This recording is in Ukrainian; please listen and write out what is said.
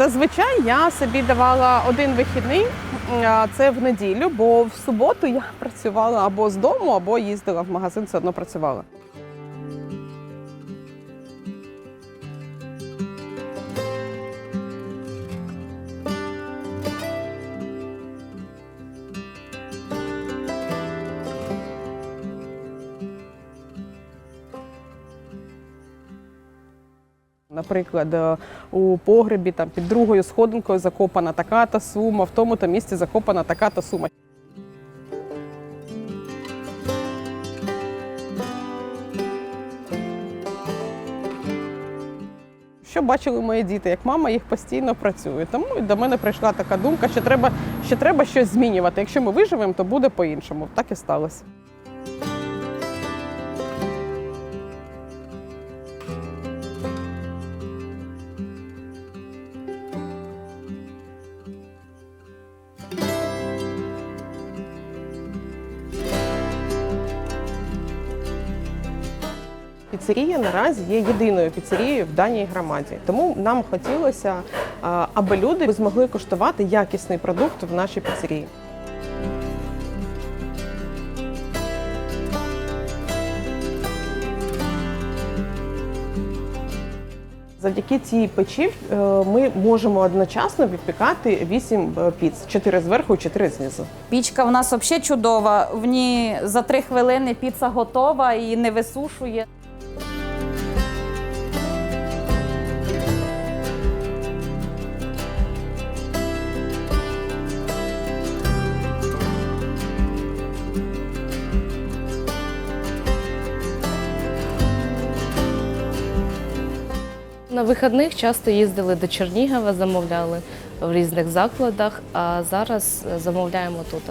Зазвичай я собі давала один вихідний, це в неділю, бо в суботу я працювала або з дому, або їздила в магазин, все одно працювала. Наприклад, е, у погребі там під другою сходинкою закопана така-та сума, в тому-то місці закопана така-та сума. Що бачили мої діти, як мама їх постійно працює. Тому до мене прийшла така думка, що треба, що треба щось змінювати. Якщо ми виживемо, то буде по-іншому. Так і сталося. Піцерія наразі є єдиною піцерією в даній громаді. Тому нам хотілося, аби люди змогли куштувати якісний продукт в нашій піцерії. Завдяки цій печі е, ми можемо одночасно відпікати 8 піц: 4 зверху, 4 знизу. Пічка в нас взагалі чудова. В ній за три хвилини піца готова і не висушує. На вихідних часто їздили до Чернігова, замовляли в різних закладах, а зараз замовляємо тут.